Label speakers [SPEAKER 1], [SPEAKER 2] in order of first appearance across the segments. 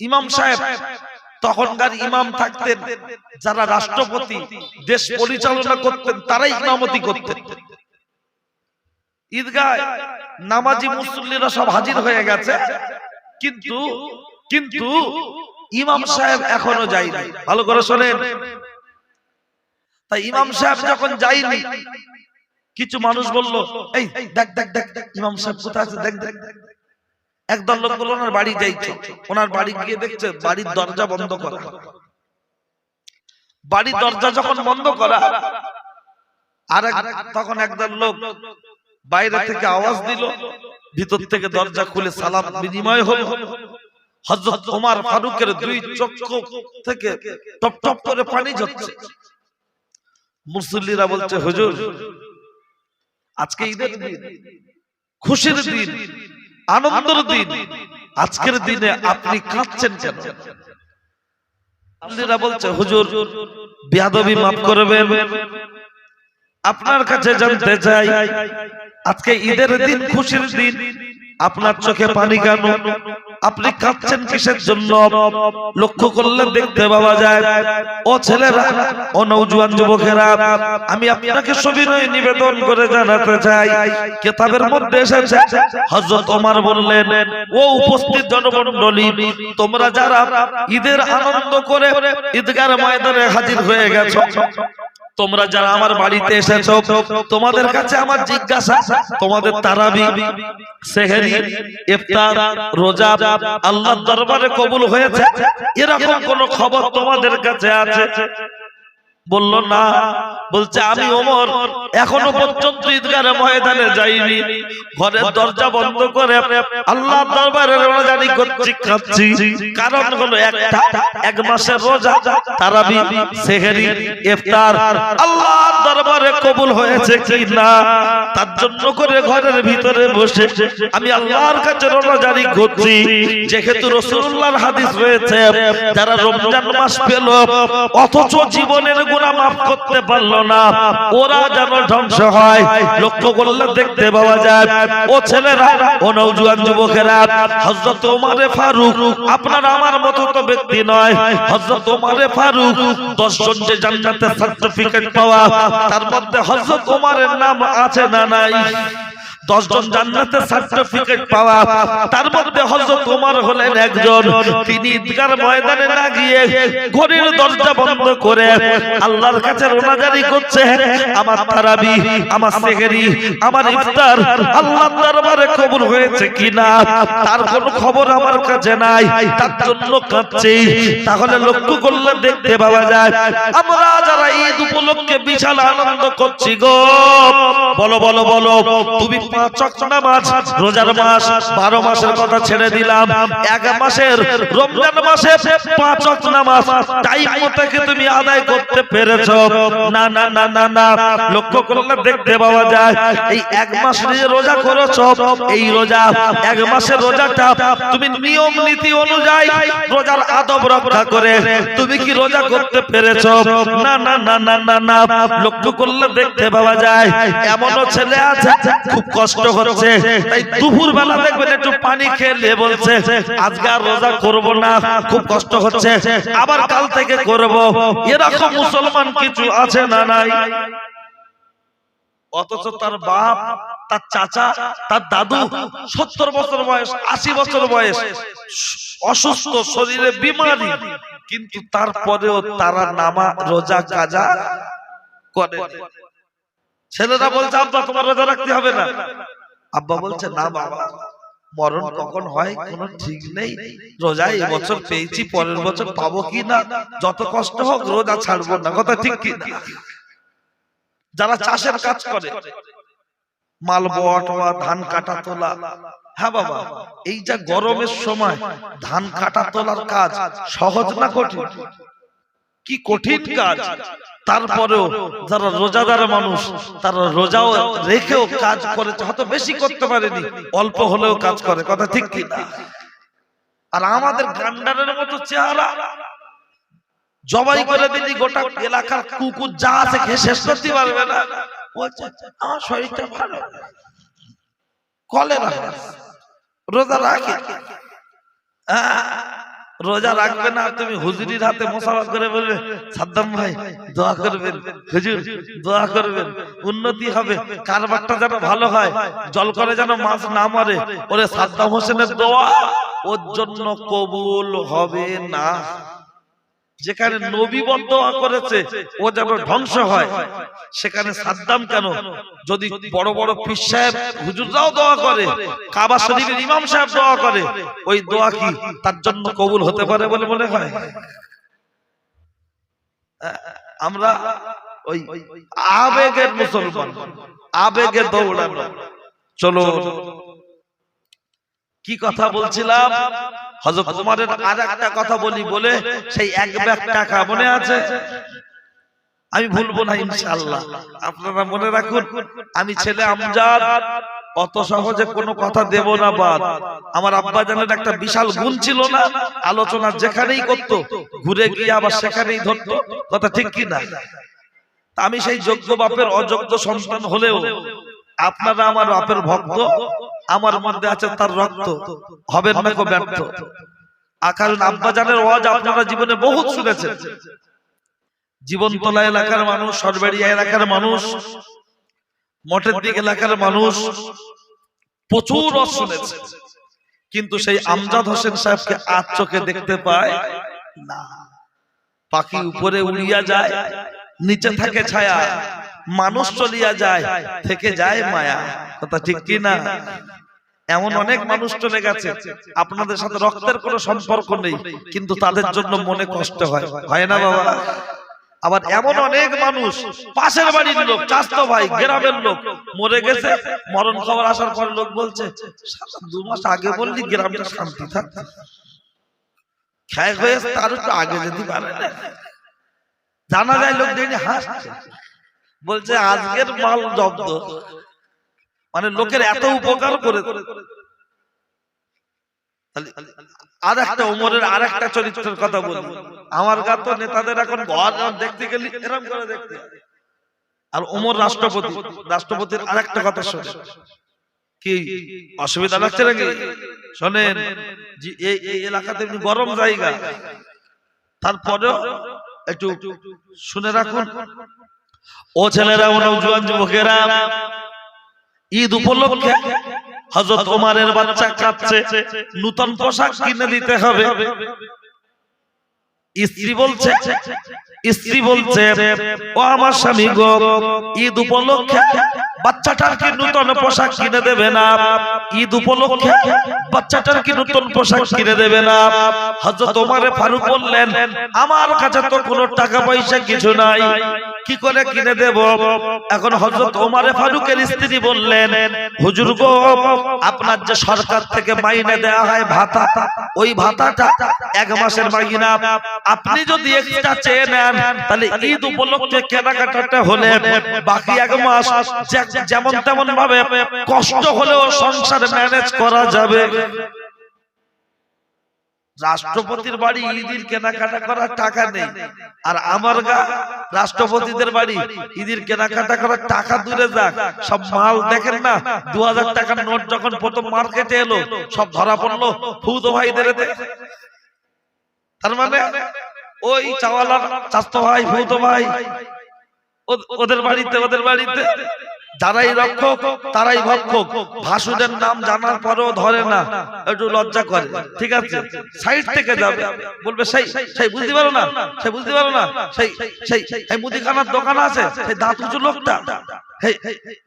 [SPEAKER 1] ইমাম সাহেব তখনকার ইমাম থাকতেন যারা রাষ্ট্রপতি দেশ পরিচালনা করতেন তারাই ইমামতি করতেন। ঈদগায় নামাজি মুসল্লিরা সব হাজির হয়ে গেছে। কিন্তু কিন্তু ইমাম সাহেব এখনও যায়নি। ভালো করে শোনেন। তাই ইমাম সাহেব যখন যায়নি কিছু মানুষ বলল এই দেখ দেখ দেখ ইমাম সাহেব কোথায় আছে? দেখ দেখ দেখ। একদল লোক ওনার বাড়ি যাইছে। ওনার বাড়ি গিয়ে দেখছে বাড়ির দরজা বন্ধ করা। বাড়ির দরজা যখন বন্ধ করা আর তখন একদল লোক বাইরে থেকে আওয়াজ দিল, ভিতর থেকে দরজা খুলে সালাম বিনিময় হলো। হযরত ওমর ফারুকের দুই চক্ষু থেকে টপ টপ করে পানি ঝরছে। মুসল্লিরা বলছে, হুজুর, আজকে ঈদের দিন। খুশির দিন। আনন্দের দিন। আজকের দিনে আপনি কাঁদছেন কেন? আপনারা বলছে হুজুর বেয়াদবি মাফ করবেন। আপনার কাছে জানতে চাই আজকে ঈদের দিন খুশির দিন। আপনার চোখে পানি কেন? আপনি কাঁদছেন কিসের জন্য? লক্ষ্য করলে দেখতে পাওয়া যায়, ও ছেলেরা, ও নৌজওয়ান যুবকেরা, আমি আপনাকে সবিনয় নিবেদন করে জানাতে চাই। কেতাবের মধ্যে এসেছে, হযরত ওমর বললেন, ও উপস্থিত জনমণ্ডলী, তোমরা যারা ঈদের আনন্দ করে ঈদগার ময়দানে হাজির হয়ে গেছো তোমরা যারা আমার বাড়িতে এসেছ তোমাদের কাছে আমার জিজ্ঞাসা তোমাদের তারাবি সেহেরি ইফতার রোজা আল্লাহর দরবারে কবুল হয়েছে। এরকম কোন খবর তোমাদের কাছে আছে? বলল, না। বলছে, আমি ওমর, এখনও পর্যন্ত ঈদগার ময়দানে যাইনি। ঘরের দরজা বন্ধ করে আল্লাহ দরবারে রোজারি করছি খাচ্ছি কারণ হলো একটা, এক মাসের রোজা, তারাবি, সেহেরি, ইফতার আল্লাহর দরবারে কবুল হয়েছে কি না তার জন্য করে ঘরের ভিতরে বসে আমি আল্লাহর কাছে রোজারি করছি যেহেতু রাসূলুল্লাহর হাদিস রয়েছে, যারা রমজান মাস পেল, অথচ জীবনের গুনাহ মাফ করতে পারল না। ওরা যেন ধ্বংস হয়। লক্ষ্য করলে দেখতে পাওয়া যায়, ও ছেলেরা, ও নৌজুয়ান যুবকেরা হজরত ওমারে ফারুক, আপনার আমার মতো তো ব্যক্তি নয়। হজরত ওমারে ফারুক 10 জন যে জানতে সার্টিফিকেট পাওয়া, তার মধ্যে হজরত ওমারের নাম আছে না নাই? দশ জন জান্নাতে সার্টিফিকেট পাওয়া, তার মধ্যে হযরত ওমর হলেন একজন। তিনি ঈদগার ময়দানে না গিয়ে ঘরের দরজা বন্ধ করে আল্লাহর কাছে রোনাজারি করছে। আমার তারাবি, আমার সেহরি, আমার ইফতার, আল্লাহর দরবারে কবুল হয়েছে কিনা? তার কোনো খবর আমার কাছে নাই, তার জন্য কাঁদছি। তাহলে লক্ষ্য করলে দেখতে পাওয়া যায়, আমরা যারা ঈদ উপলক্ষে বিশাল আনন্দ করছি গো। বলো বলো বলো, তুমি মাস ছেড়ে এক মাসের তুমি আদায় করতে পেরেছ। না না না না না, লক্ষ্য করলে দেখতে পাওয়া যায়, এই এক মাস রোজা করেছ, এই রোজা, এক মাসের রোজাটা তুমি নিয়ম নীতি অনুযায়ী রোজার আদব রক্ষা করে তুমি কি রোজা করতে পেরেছ? না না না না না না, লক্ষ্য করলে দেখতে পাওয়া যায়, এমনও ছেলে আছে, খুব কষ্ট হচ্ছে। তাই দুপুর বেলা দেখবেন একটু পানি খেলে বলছে, আজকে আর রোজা করব না, খুব কষ্ট হচ্ছে। আবার কাল থেকে করব। এরকম মুসলমান কিছু আছে না নাই? অথচ তার বাপ, তার চাচা, তার দাদু সত্তর বছর বয়স, আশি বছর বয়স, অসুস্থ, শরীরে বিমারি। কিন্তু তারপরেও তারা নামা, রোজা, কাজা করে। ছেলেরা বলছে আব্বা তোমার রোজা রাখতে হবে না। আব্বা বলছে না বাবা মরণ কখন হয় কোনো ঠিক নেই। রোজা এই বছর পেয়েছি পরের বছর পাবো কি না? যত কষ্ট হোক রোজা ছাড়বো না। কথা ঠিক কি না? যারা চাষের কাজ করে মাল বটওয়া ধান কাটা তোলা হ্যাঁ বাবা এই যা গরমের সময় ধান কাটা তোলার কাজ সহজ না কঠিন? কি কঠিন কাজ? তারপরেও যারা রোজাদার মানুষ তারা রোজাও রেখেও কাজ করেছে হয়তো বেশি করতে পারেনি অল্প হলেও কাজ করে কথা ঠিক কি না? আর আমাদের গান্ডারের মতো চেহারা জবাই করে দিলি গোটা এলাকার কুকুর যা আছে খেয়ে শেষ করতে পারবে না। আমার শরীরটা ভালো কলেরা রোজা রাখে। আহ, রোজা রাখবে না, তুমি হুজুরির হাতে মোসাফা করে বলবে, সাদ্দাম ভাই, দোয়া করবেন, হুজুর, দোয়া করবেন, উন্নতি হবে, কারবারটা যেন ভালো হয় জল করে যেন মাছ না মারে, ওরে সাদ্দাম হোসেনের দোয়া ওর জন্য কবুল হবে না। যেখানে নবী বদোয়া করেছে ও যেন ধ্বংস হয়। সেখানে সাদ্দাম কেন? যদি বড় বড় পীর সাহেব হুজুররাও দোয়া করে কাবা শরীফের ইমাম সাহেব দোয়া করে ওই দোয়া কি তার জন্য কবুল হতে পারে বলে মনে হয়? আমরা ওই আবেগের মুসলমান আবেগে দৌড়ানো। চলো কি কথা বলছিলাম? হযরত উমারের আর একটা কথা বলি বলে সেই এক ব্যাগ টাকা মনে আছে? আমি ভুলবো না ইনশাল্লাহ আপনারা মনে রাখুন আমি ছেলে আমজাদ অত সহজে কোনো কথা দেব না বাদ। আমার আব্বা জানের একটা বিশাল গুণ ছিল না? আলোচনা যেখানেই করতো ঘুরে গিয়ে আবার সেখানেই ধরতো। কথা ঠিক কি না আমি সেই যোগ্য বাপের অযোগ্য সন্তান হলেও আপনারা আমার বাপের ভক্ত আমার মধ্যে আছে তার রক্ত। হবেন না কো ব্যর্থ। কারণ আব্বা জানের ওয়াজ আপনারা জীবনে বহুত শুনেছেন। জীবনতলা এলাকার মানুষ সরবেড়িয়া এলাকার মানুষ মঠের দিক এলাকার মানুষ প্রচুর রস শুনেছে। কিন্তু সেই আমজাদ হোসেন সাহেবকে আজ চোখে দেখতে পায়? না। পাখি উপরে উড়িয়া যায় নিচে থাকে ছায়া মানুষ চলিয়া যায় থেকে যায় মায়া। কথা ঠিক কি না এমন অনেক মানুষ চলে গেছে। আপনাদের সাথে রক্তের কোনো সম্পর্ক নেই কিন্তু তাদের জন্য মনে কষ্ট হয়। হয়। না বাবা? আবার এমন অনেক মানুষ পাশের বাড়ির লোক চাস্তো ভাই গ্রামের লোক মরে গেছে মরণ খবর আসার পর লোক বলছে দু মাস আগে বললি গ্রামটা শান্তি থাকত। খেয়ে হয়ে তার একটু আগে যদি পারে। জানা যায় লোক দেখে হাসছে। বলছে আজকের মাল জব্দ। মানে লোকের এত উপকার করে আর একটা উমরের আর একটা চরিত্রের কথা বলি। আমার গা তো নেতাদের এখন ঘর দেখতে গেলি এরকম করে দেখতে। আর উমর রাষ্ট্রপতি রাষ্ট্রপতির আর একটা কথা শোনে। কি? অসুবিধা লাগছে নাকি? শোনেন যে এই এই এলাকাতে গরম জায়গা। তারপরেও একটু শুনে রাখুন। ও ছেলেরা ও নৌজওয়ান যুবকেরা। ঈদ উপলক্ষে হযরত ওমরের বাচ্চা কাঁদছে নতুন পোশাক কিনে দিতে হবে। স্ত্রী বলছে স্ত্রী বলছে, ও আমার স্বামী গো, ঈদ উপলক্ষে বাচ্চাটার কি নতুন পোশাক কিনে দেবে না? ঈদ উপলক্ষে বাচ্চাটার কি নতুন পোশাক কিনে দেবে না? হযরত ওমর ফারুক বললেন, আমার কাছে তো কোনো টাকা পয়সা কিছু নাই, কি করে কিনে দেব? এখন হযরত ওমর ফারুকের স্ত্রী বললেন, হুজুর গো, আপনার যে সরকার থেকে মাইনে দেয়া হয় ভাতা, ওই ভাতাটা এক মাসের মাইনা। আপনি যদি এক্সট্রা চেয়ে নেন তাহলে ঈদ উপলক্ষে কেনাকাটাটা হলে বাকি এক মাস যেমন তেমন ভাবে কষ্ট হলেও সংসার ম্যানেজ করা যাবে। রাষ্ট্রপতির বাড়ি ঈদের কেনাকাটা করার টাকা নেই। আর আমার গা রাষ্ট্রপতিদের বাড়ি ঈদের কেনাকাটা করার টাকা দূরে যাক। সব মাল দেখেন না দু হাজার টাকার নোট যখন প্রথম মার্কেটে এলো, সব ধরা পড়ল ফুদ ভাইদের। তার মানে ওই চাওয়ালার চাস্তো ভাই ফুতো ভাই ওদের বাড়িতে ওদের বাড়িতে। যারাই রক্ষক, তারাই ভক্ষক। ভাসুদের নাম জানার পরেও ধরে না, একটু লজ্জা করে। ঠিক আছে? সাইড থেকে যাবে। বলবে, সেই সেই বুঝতে পারো না, সেই বুঝতে পারো না, সেই সেই সেই মুদিখানার দোকান আছে, সেই দাঁত উঁচু লোকটা।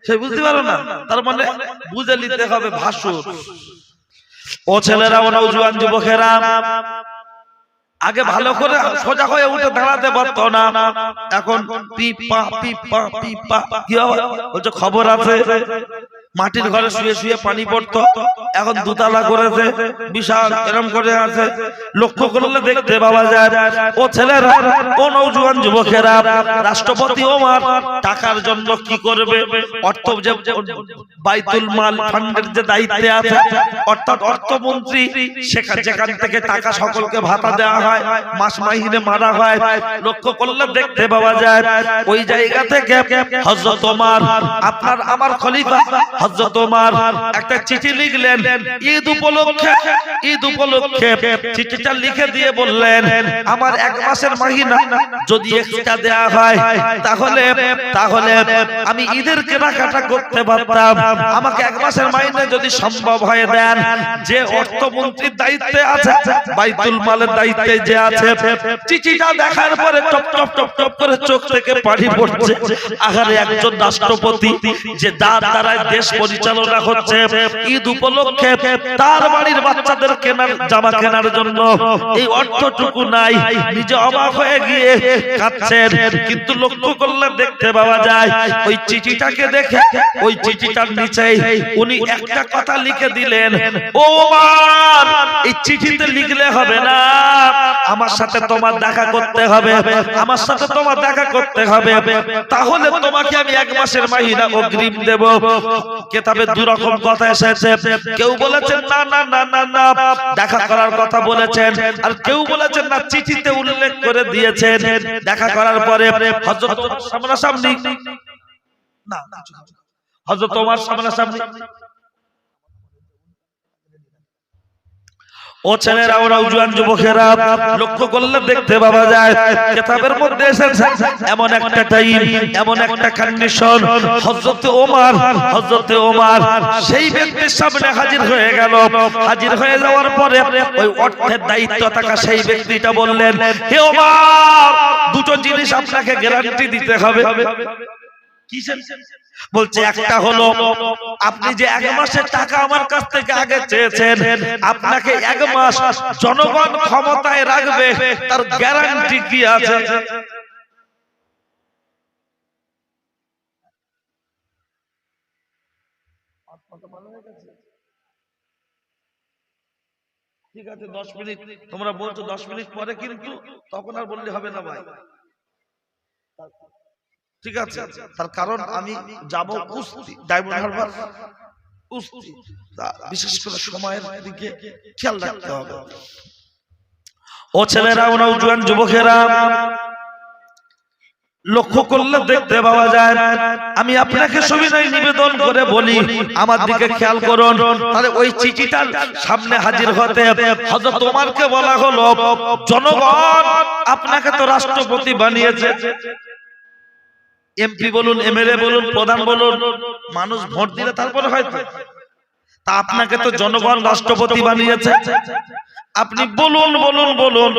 [SPEAKER 1] সেই বুঝতে পারো না, তার মানে বুঝে নিতে হবে ভাসুর। ও ছেলেরা ও নৌজওয়ান যুবকেরা আগে ভালো করে সোজা হয়ে উঠে দাঁড়াতে পারতো না। এখন পিপা পিপা পিপা কি হবে বলছে খবর আছে। মাটির ঘরে শুয়ে শুয়ে পানি পড়তো। এখন দুতলা করেছে বিশাল এরম করে আছে। লক্ষ্য করলে দেখতে পাওয়া যায় ও ছেলেরা ও নৌজওয়ান যুবকেরা রাষ্ট্রপতি ওমার টাকার জন্য কি করবে? অর্থ যে বাইতুল মাল ফান্ডের যে দায়িত্বে আছে অর্থাৎ অর্থমন্ত্রী সেখান যেখান থেকে টাকা সকলকে ভাতা দেওয়া হয় মাস মাহিনে মারা হয়। লক্ষ্য করলে দেখতে পাওয়া যায় ওই জায়গা থেকে হযরত ওমর আপনার আমার খলিফা হযরত ওমর একটা চিঠি লিখলেন, ঈদ উপলক্ষে ঈদ উপলক্ষে চিঠিটা লিখে দিয়ে বললেন, আমার এক মাসের যদি এক্সট্রা দেয়া হয়, তাহলে তাহলে আমি ঈদের কেনাকাটা করতে পারতাম। আমাকে এক মাসের যদি সম্ভব হয়ে দেন। যে অর্থমন্ত্রীর দায়িত্বে আছে, বাইতুল মালের দায়িত্বে যে আছে, চিঠিটা দেখার পরে টপ টপ টপ টপ করে চোখ থেকে পানি পড়ছে। আহারে একজন রাষ্ট্রপতি যে দ্বারা দেশ পরিচালনা হচ্ছে ঈদ উপলক্ষে তার বাড়ির বাচ্চাদের কেনার, জামা কেনার জন্য। এই অর্থটুকু নাই, নিজে অবাক হয়ে গিয়ে কাঁদছেন। কিন্তু লক্ষ্য করলে দেখতে পাওয়া যায়, ওই চিঠিটাকে দেখে, ওই চিঠিটার নিচে উনি একটা কথা লিখে দিলেন, ও এই চিঠিতে লিখলে হবে না। আমার সাথে তোমার দেখা করতে হবে, আমার সাথে তোমার দেখা করতে হবে। তাহলে তোমাকে আমি এক মাসের মাহিনা অগ্রিম দেব। কেতাবে দু রকম কথা এসেছে কেউ বলেছেন না না না না না দেখা করার কথা বলেছেন আর কেউ বলেছেন না চিঠিতে উল্লেখ করে দিয়েছেন দেখা করার পরে হযরত সামনাসামনি না হযরত তোমার সামনাসামনি ও ছেলেরা ওরা উজুয়ান যুবকেরা লক্ষ্য করলে দেখতে পাওয়া যায় কেতাবের মধ্যে এসেছে এমন একটা টাইম এমন একটা কন্ডিশন হযরতে ওমর হযরতে ওমর সেই ব্যক্তির সামনে হাজির হয়ে গেল। হাজির হয়ে যাওয়ার পরে ওই অর্থের দায়িত্ব থাকা সেই ব্যক্তিটা বললেন হে ওমর দুটো জিনিস আপনাকে গ্যারান্টি দিতে হবে। বলছে একটা হলো আপনি যে এক মাসের টাকা আমার কাছ থেকে আগে চেয়েছেন আপনাকে এক মাস জনগণ ক্ষমতায় রাখবে তার গ্যারান্টি কি আছে? ঠিক আছে দশ মিনিট। তোমরা বলছো দশ মিনিট পরে কিন্তু তখন আর বললে হবে না ভাই। ঠিক আছে? তার কারণ আমি যাব কুস্তি, ডায়মন্ড হারবার। কুস্তি। বিশেষ করে সময়ের দিকে খেয়াল রাখতে হবে। ও ছেলেরা, ও নৌজওয়ান যুবকেরা, লক্ষ্য করলে দেখতে পাওয়া যায়, আমি আপনাকে সবিনয় নিবেদন করে বলি, আমার দিকে খেয়াল করুন। তাহলে ওই চিঠিটার সামনে হাজির হতে হযরত ওমরকে বলা হলো, জনগণ আপনাকে তো রাষ্ট্রপতি বানিয়েছে। এমপি বলুন, এমএলএ বলুন, প্রধান বলুন, মানুষ ভোট দিলে তারপরে হয়তো। তা আপনাকে তো জনগণ, রাষ্ট্রপতি বানিয়েছে। আপনি বলুন বলুন বলুন,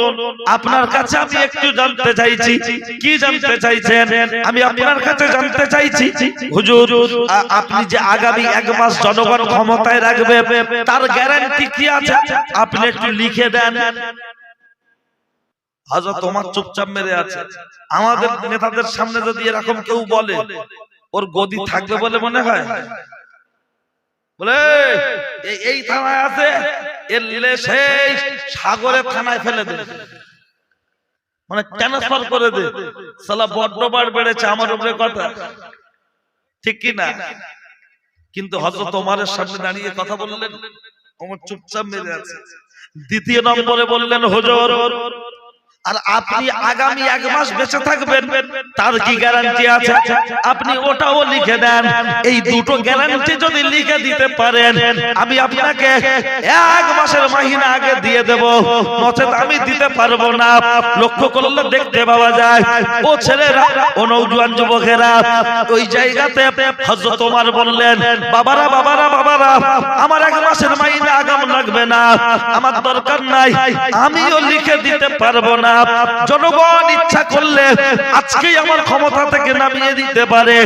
[SPEAKER 1] আপনার কাছে আমি একটু জানতে চাইছি। কি জানতে চাইছেন? আমি আপনার কাছে জানতে চাইছি। হুজুর আপনি যে আগামী এক মাস জনগণ ক্ষমতায় রাখবে, তার গ্যারান্টি কি আছে? আপনি একটু লিখে দেন। হযরত তোমার চুপচাপ মেরে আছে। আমাদের নেতাদের সামনে যদি এরকম কেউ বলে ওর গদি থাকবে বলে মনে হয়? বলে এই- থানায় আছে এলে সেই সাগরে থানায় ফেলে দে। মানে ট্রান্সফার করে দে। সালা বড্ড বার বেড়েছে আমার উপরে কথা। ঠিক কি না? কিন্তু হযরত ওমরের সামনে দাঁড়িয়ে কথা বললেন। ওমর চুপচাপ মেরে আছে। দ্বিতীয় নম্বরে বললেন হুজুর আর আপনি আগামী এক মাস বেঁচে থাকবেন তার কি গ্যারান্টি আছে? আপনি ওটাও লিখে দেন। এই দুটো গ্যারান্টি যদি লিখে দিতে পারেন আমি আপনাকে এক মাসের মাহিনা আগে দিয়ে দেব। নচেত আমি দিতে পারব না। লক্ষ্য করলে দেখতে পাওয়া যায়। ও ছেলেরা ও নৌজওয়ান যুবকেরা ওই জায়গাতে হযরত ওমর বললেন বাবারা বাবারা বাবারা আমার এক মাসের মাহিনা আগাম লাগবে না। আমার দরকার নাই। আমিও লিখে দিতে পারব না জনগণ ইচ্ছা করলে আজকেই আমার ক্ষমতা থেকে নামিয়ে দিতে পারে।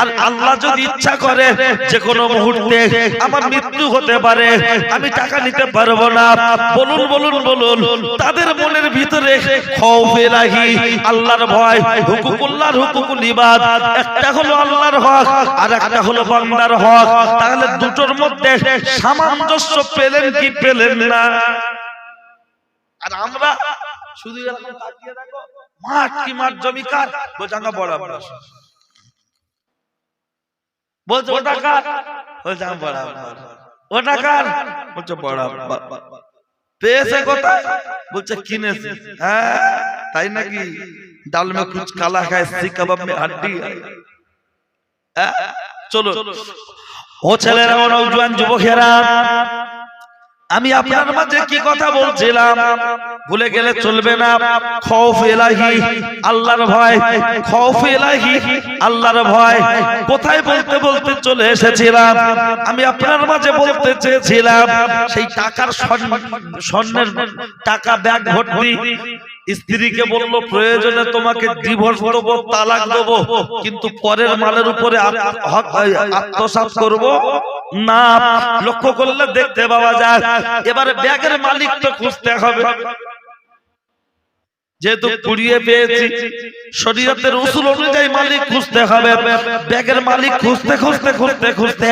[SPEAKER 1] আর আল্লাহ যদি ইচ্ছা করে যে কোনো মুহূর্তে আমার মৃত্যু হতে পারে, আমি টাকা নিতে পারব না। বলুন বলুন বলুন, তাদের মনের ভিতরে আল্লাহর ভয় হুকুকুল্লাহর হুকুকুল ইবাদ। একটা হলো আল্লাহর হক, আর একটা হলো বান্দার হক। তাহলে দুটোর মধ্যে সামঞ্জস্য পেলেন কি পেলেন না? আর আমরা শুধু এরকম তাকিয়ে মাঠ কি মাঠ জমি কার? বলছে, আমরা বড় বলছে, ওটা কার? বড় ওটা কার? বলছে, বড় পেয়েছে কোথায়? বলছে, কিনেছে। হ্যাঁ তাই নাকি? ডাল মে কুছ কালা খায় সি কাবাব মে হাড্ডি। হ্যাঁ? চলো। ও ছেলেরা ও নৌজওয়ান যুবকেরা। আমি আপনার মাঝে কি কথা বলছিলাম? ভুলে গেলে চলবে না। খৌফ এলাহি, আল্লাহর ভয়। খৌফ এলাহি, আল্লাহর ভয়। কোথায় বলতে বলতে চলে এসেছিলাম? আমি আপনার মাঝে বলতে চেয়েছিলাম, সেই টাকার স্বর্ণ- স্বর্ণের টাকা ব্যাগ ভর্তি। স্ত্রীকে বলল, প্রয়োজনে তোমাকে ডিভোর্স দেবো, তালাক দেবো, কিন্তু পরের মালের উপরে আত- হক- আত্মসাৎ করব? না লক্ষ্য করলে দেখতে পাওয়া যায়। এবারে ব্যাগের মালিক তো খুঁজতে হবে। যেহেতু কুড়িয়ে পেয়েছি, শরীয়তের উসুল অনুযায়ী মালিক খুঁজতে হবে। ব্যাগের মালিক খুঁজতে খুঁজতে খুঁজতে খুঁজতে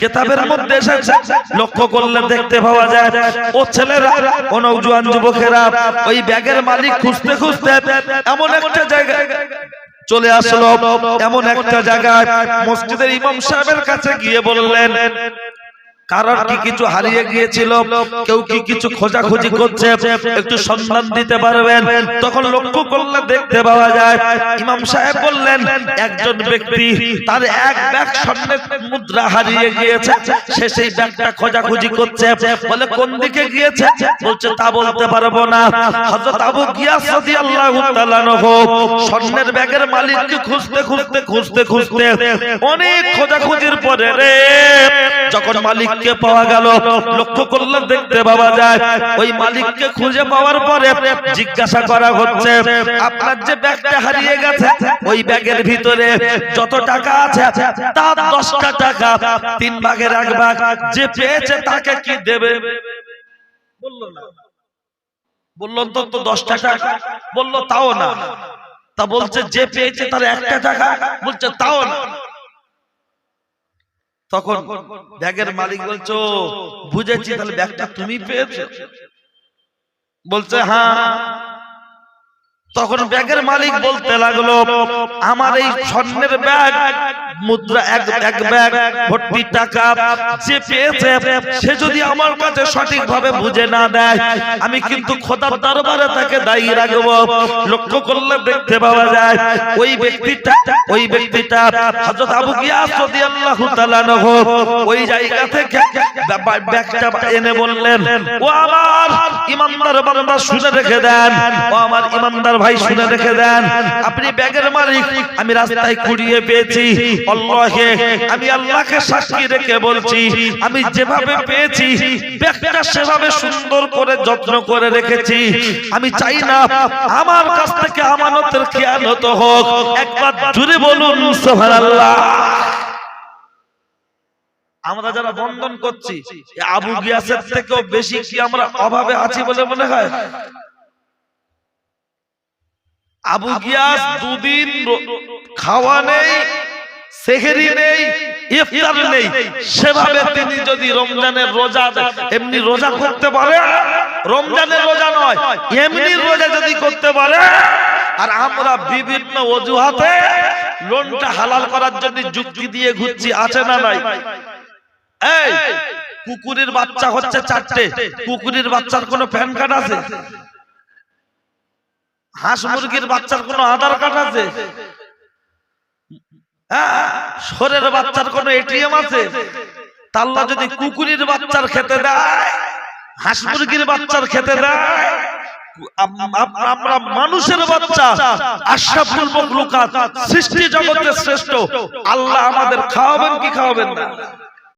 [SPEAKER 1] কেতাবের মধ্যে এসেছে। লক্ষ্য করলে দেখতে পাওয়া যায়, ও ছেলেরা, ও নৌজওয়ান যুবকেরা, ওই ব্যাগের মালিক খুঁজতে খুঁজতে এমন একটা জায়গায় চলে আসলো। এমন একটা জায়গায় মসজিদের ইমাম সাহেবের কাছে গিয়ে বললেন কারণ কি কিছু হারিয়ে গিয়েছিল? কেউ কি কিছু খোঁজাখুঁজি করছে? একটু সন্ধান দিতে পারবেন। তখন লক্ষ্য করলে দেখতে পাওয়া যায়, ইমাম সাহেব বললেন, একজন ব্যক্তি তার এক ব্যাগ স্বর্ণের মুদ্রা হারিয়ে গিয়েছে, সে সেই ব্যাগটা খোঁজাখুঁজি করছে। বলে, কোন দিকে গিয়েছে? বলছে, তা বলতে পারব না। হযরত আবু গিয়াস রাদিয়াল্লাহু তাআলা স্বর্ণের ব্যাগের মালিককে খুঁজতে খুঁজতে খুঁজতে খুঁজতে অনেক খোঁজাখুঁজির পরে রে, যখন মালিককে পাওয়া গেল। লক্ষ্য করলে দেখতে পাওয়া যায়, ওই মালিককে খুঁজে পাওয়ার পরে জিজ্ঞাসা করা হচ্ছে, আপনার যে ব্যাগটা হারিয়ে গেছে, ওই ব্যাগের ভিতরে যত টাকা আছে তার দশটা টাকা, তিন ভাগের এক ভাগ, যে পেয়েছে তাকে কি দেবে? বলল না। বলল তো তো দশ টাকা। বলল, তাও না। তা বলছে, যে পেয়েছে তার একটা টাকা। বলছে, তাও না। তখন ব্যাগের মালিক বলছো বুঝেছি তাহলে ব্যাগটা তুমি পেয়েছ। বলছে হ্যাঁ। তখন ব্যাগের মালিক বলতে লাগল আমার এই স্বর্ণের ব্যাগ মুদ্রা এক এক ব্যাগ ভর্তি টাকা যে পেয়েছে সে যদি আমার কাছে সঠিকভাবে বুঝে না দেয় আমি কিন্তু খোদার দরবারে তাকে দায়ী রাখব। লক্ষ্য করলে দেখতে পাওয়া যায় ওই ব্যক্তিটা ওই ব্যক্তিটা হযরত আবু গিয়াস রাদিয়াল্লাহু তাআলা নহু ওই জায়গা থেকে ব্যাগটা এনে বললেন ও আমার ইমানদার বান্দা শুনে রেখে দেন। ও আমার ইমানদার ভাই শুনে রেখে দেন। আপনি ব্যাগের মালিক আমি রাস্তায় কুড়িয়ে পেয়েছি। আল্লাহে আমি আল্লাহকে সাক্ষী রেখে বলছি, আমি যেভাবে পেয়েছি ব্যাগটা সেভাবে সুন্দর করে যত্ন করে রেখেছি। আমি চাই না, আমার কাছ থেকে আমানতের খেয়ানত হোক। একবার জুড়ে বলুন, সুবহানাল্লাহ। আমরা যারা বন্ধন করছি আবু গিয়াসের থেকেও বেশি কি আমরা অভাবে আছি বলে মনে হয়? আবু গিয়াস দুদিন খাওয়া নেই সেহেরি নেই ইফতার নেই। সেভাবে তিনি যদি রমজানের রোজা এমনি রোজা করতে পারে? রমজানের রোজা নয় এমনি রোজা যদি করতে পারে? আর আমরা বিভিন্ন অজুহাতে লোনটা হালাল করার জন্য যুক্তি দিয়ে ঘুরছি আছে না নাই? এই কুকুরের বাচ্চা হচ্ছে চারটে। কুকুরের বাচ্চার কোনো প্যান কার্ড আছে। হাঁস মুরগির বাচ্চার কোনো আধার কার্ড আছে? শোরের বাচ্চার কোন এটিএম আছে? তাল্লা যদি কুকুরের বাচ্চার খেতে দেয় হাঁস মুরগির বাচ্চার খেতে দেয় আম- আম- আমরা মানুষের বাচ্চা, আশরাফুল মখলুকাত, সৃষ্টি জগতের শ্রেষ্ঠ, আল্লাহ আমাদের খাওয়াবেন কি খাওয়াবেন না?